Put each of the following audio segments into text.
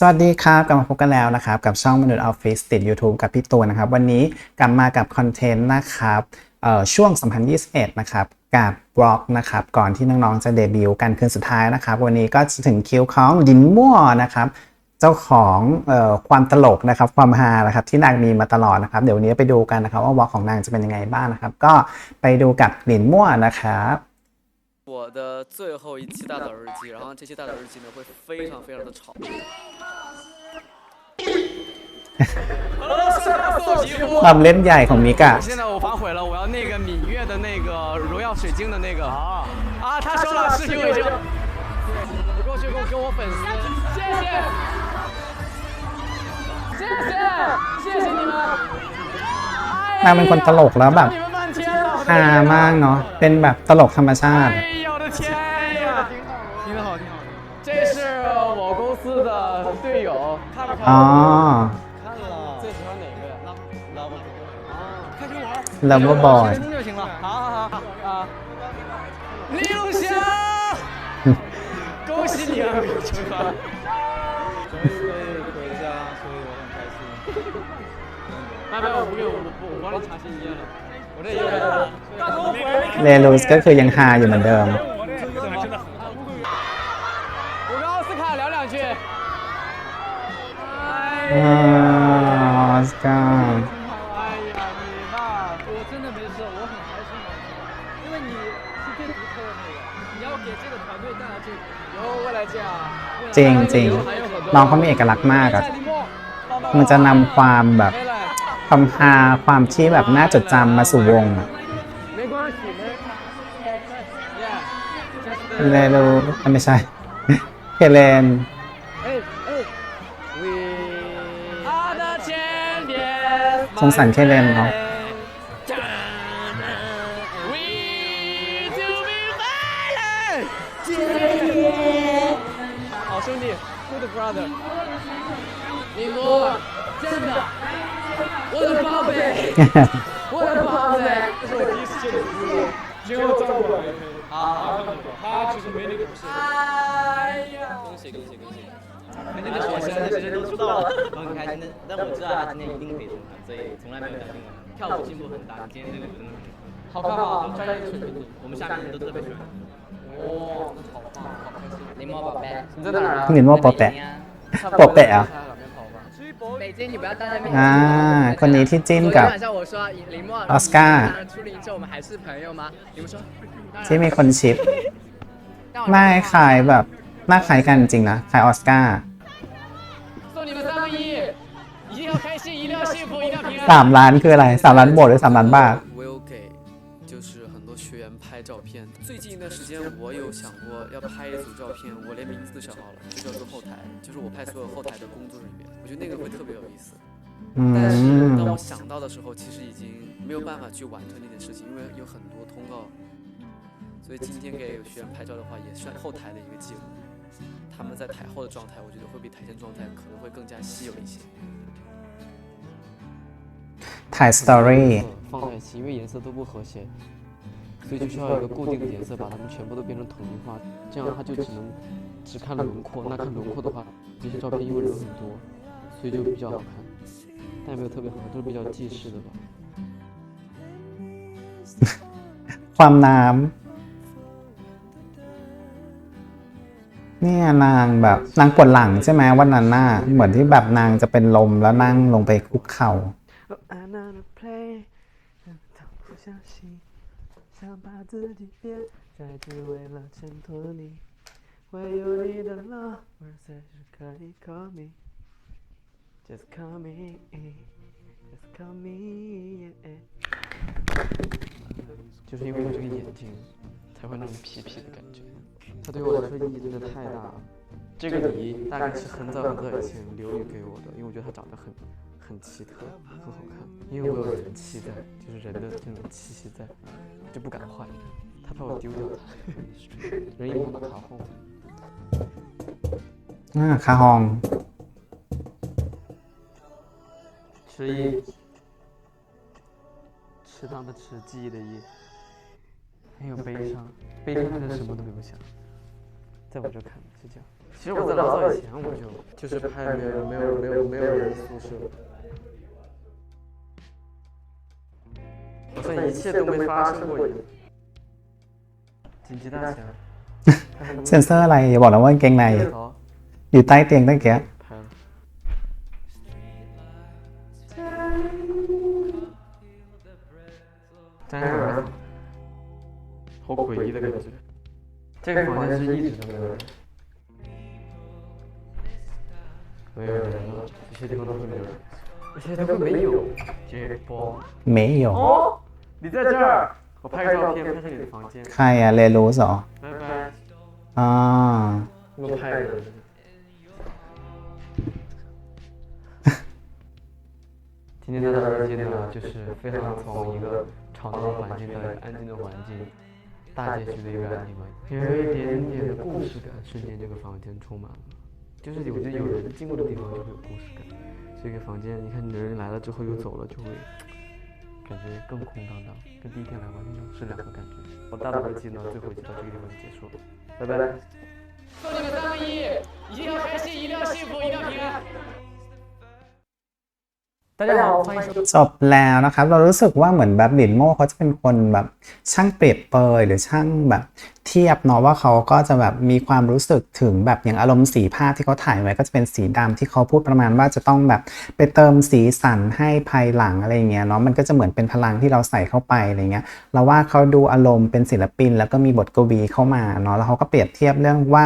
สวัสดีครับ กลับมาพบกันแล้วนะครับ กับช่องมนุษย์ออฟฟิศติด YouTube กับพี่ตูนนะครับ วันนี้กลับมากับคอนเทนต์นะครับเอ่อช่วง 2021 นะครับ กับบล็อกนะครับ ก่อนที่น้องๆจะเดบิวต์กันคืนสุดท้ายนะครับ วันนี้ก็จะถึงคิวของดินมั่วนะครับ เจ้าของออความตลกนะครับ ความฮานะครับ ที่นางมีมาตลอดนะครับ เดี๋ยววันนี้ไปดูกันนะครับ ว่าบล็อกของนางจะเป็นยังไงบ้างนะครับ ก็ไปดูกับดินมั่วนะครับ 我的最后一期大岛日记，然后这期大岛日记呢会非常非常的吵。ความเล่นใหญ่ของมิกอะ 现在我反悔了，我要那个芈月的那个荣耀水晶的那个啊啊！他收了视频为证，我过去给我跟我粉丝，谢谢，谢谢，谢谢你们。 นางเป็นคนตลกแล้วแบบ 你们半天了，我的 ฮามากเนาะเป็นแบบตลกธรรมชาติ 哎呀，我 的天呀！听得好，听好。这是我公司的队友，看没看 อ๋อ 看了。最喜欢哪个呀？拉布啊，开心玩。 Lover Boy 开心就行了。好好好啊！李永祥，恭喜你啊，成团。终于可以回家，所以我很开心。拜拜，我不给我我我帮你查新烟了，我这也有。大头回来。 เลลูสก็คือยังฮาอยู่เหมือนเดิม อ๋อออสการ์ 哎呀，你吧，我真的没事，我很开心的，因为你是最独特的那个，你要给这个团队带来这个。以后未来见啊！ จริงจริงน้องเขามีเอกลักษณ์มากอะ 在林默， มันจะนำความแบบ 回来， ความฮาความที่แบบน่าจดจำมาสู่วงอะ 没关系，没。Yeah，เลลูไม่ใช่ เฮเลน สงสารเคเลนเขา We to be violent，好兄弟，Good brother，林波，真的，我的宝贝， 我现在其实都知道了，我很开心的。但我知道他今天一定可以成团，所以从来没有相信过他。跳舞进步很大，今天这个真的很好看吗？专业水平。我们下面人都特别喜欢。哇，那好棒，好开心。林猫宝贝，你在哪儿啊？ หมินว่าปอแปะ ปอแปะเหรอ 北京，你不要当着面。 อ่า คนนี้ที่จิ้น 昨 กับ 天晚上我说林默，奥斯卡出林之后我们还是朋友吗？你们说？ ที่มีคนชิป 当然 ไม่คล้ายแบบหน้าคล้ายกันจริงนะคล้ายออสการ์ 送你们三个亿， 一定要开心，一定要幸福，一定要平 สา 安。 มล้านคืออะไรสามล้านโบทหรือสามล้านบาท 我有给就是很多学员拍照片。最近一段时间，我有想过要拍一组照片，我连名字都想好了，就叫做后台，就是我拍所有后台的工作人员。我觉得那个会特别有意思。 อื 但是 ม 当我想到的时候，其实已经没有办法去完成这件事情，因为有很多通告。所以今天给学员拍照的话，也算后台的一个记录。 他们在台后的状态，我觉得会比台前状态可能会更加稀有一些。 ถ่ายสตอรี่ 放在一起，因为颜色都不和谐，所以就需要一个固定的颜色把它们全部都变成统一化，这样它就只能只看轮廓。那看轮廓的话，这些照片因为人很多，所以就比较好看，但也没有特别好看，都是比较记事的吧。 ความน้ำ เนี่ยนางแบบนางปวดหลังใช่ไหมวันนั้นน่ะเหมือนที่แบบนางจะเป็นลมแล้วนั่งลงไปคุกเข่า Another play，他不相信，想把自己变在只为了衬托你，唯有你的 love 随时可以 call me，just call me，just call me，就是因为我这个眼睛才会那种痞痞的感觉， 它对我来说意义真的太大了。这个梨大概是很早很早以前刘宇给我的，因为我觉得它长得很很奇特，很好看，因为我有人气在，就是人的这种气息在，就不敢换。他怕我丢掉它，人一碰到卡红。嗯，卡红。迟疑，迟当的池，记忆的忆，很有悲伤，悲伤的什么都没有想。在我这看是这样。其 实我在老早以前我就就是拍没有没有没有没有人宿舍，好像一切都没发生过一样。紧急大侠， เซ็นเซอร์อะไรอย่าบอกนะว่ากางเกงใน 好， อยู่ใต้เตียงตั้งแก 拍了。站上来，好诡异的感觉。 这个房间是一直都没有人，没有人了，这些地方都会没有人，这些都会没有。这波， ไม่อยู่ 哦，你在这儿，我拍个照片，拍上你的房间。 ใครอะเลรูสเหรอ 拜拜。 อ๋อ 给我拍个。今天的耳机呢，就是非常从一个吵闹的环境到一个安静的环境， 大结局的一个案例嘛，有一点点的故事感，瞬间这个房间充满了，就是我觉得有人经过的地方就会有故事感。这个房间，你看你的人来了之后又走了，就会感觉更空荡荡，跟第一天来完全是两个感觉。我大的耳机呢，最后一集到这个地方就结束了，拜拜。送你们三个一，一定要开心，一定要幸福，一定要平安。大家好，欢迎收 จบแล้วนะครับ เรารู้สึกว่าเหมือนแบบหลินโม่เขาจะเป็นคนแบบช่างเปรียบเปยหรือช่างแบบเทียบเนาะว่าเขาก็จะแบบมีความรู้สึกถึงแบบอย่างอารมณ์สีภาพที่เขาถ่ายไว้ก็จะเป็นสีดำที่เขาพูดประมาณว่าจะต้องแบบไปเติมสีสันให้ภายหลังอะไรเงี้ยเนาะมันก็จะเหมือนเป็นพลังที่เราใส่เข้าไปอะไรเงี้ยเราว่าเขาดูอารมณ์เป็นศิลปิน แล้วก็มีบทกวีเข้ามาเนาะแล้วเขาก็เปรียบเทียบเรื่องว่า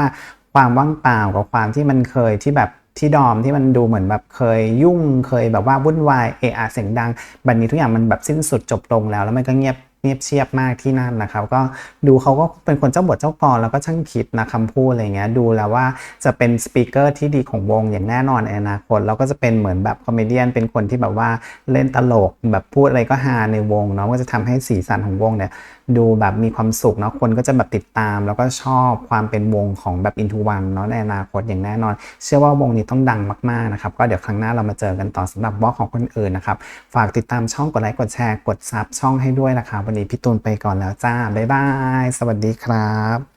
ความว่างเปล่ากับความที่มันเคยที่แบบ ที่ดอมที่มันดูเหมือนแบบเคยยุ่งเคยแบบว่าวุ่นวายเอะอะเสียงดัง บัดนนี้ทุกอย่างมันแบบสิ้นสุดจบลงแล้ว แล้วมันก็เงียบเงียบเชียบมากที่นั่นนะครับ ก็ดูเขาก็เป็นคนเจ้าบทเจ้ากรแล้วก็ช่างคิดนะคำพูดอะไรเงี้ยดูแล้วว่าจะเป็นสปีกเกอร์ที่ดีของวงอย่างแน่นอนในอนาคตแล้วก็จะเป็นเหมือนแบบคอมเมดียนเป็นคนที่แบบว่าเล่นตลกแบบพูดอะไรก็ฮาในวงเนาะก็จะทำให้สีสันของวงเนี่ย ดูแบบมีความสุขเนาะคนก็จะแบบติดตาม แล้วก็ชอบความเป็นวงของแบบ Into One เนาะในอนาคตอย่างแน่นอน เชื่อว่าวงนี้ต้องดังมากๆนะครับ ก็เดี๋ยวครั้งหน้าเรามาเจอกันต่อสำหรับบล็อกของคนอื่นนะครับ ฝากติดตามช่องกดไลค์กดแชร์กดซับช่องให้ด้วยนะครับวันนี้พี่ตูนไปก่อนแล้วจ้าบ๊ายบาย สวัสดีครับ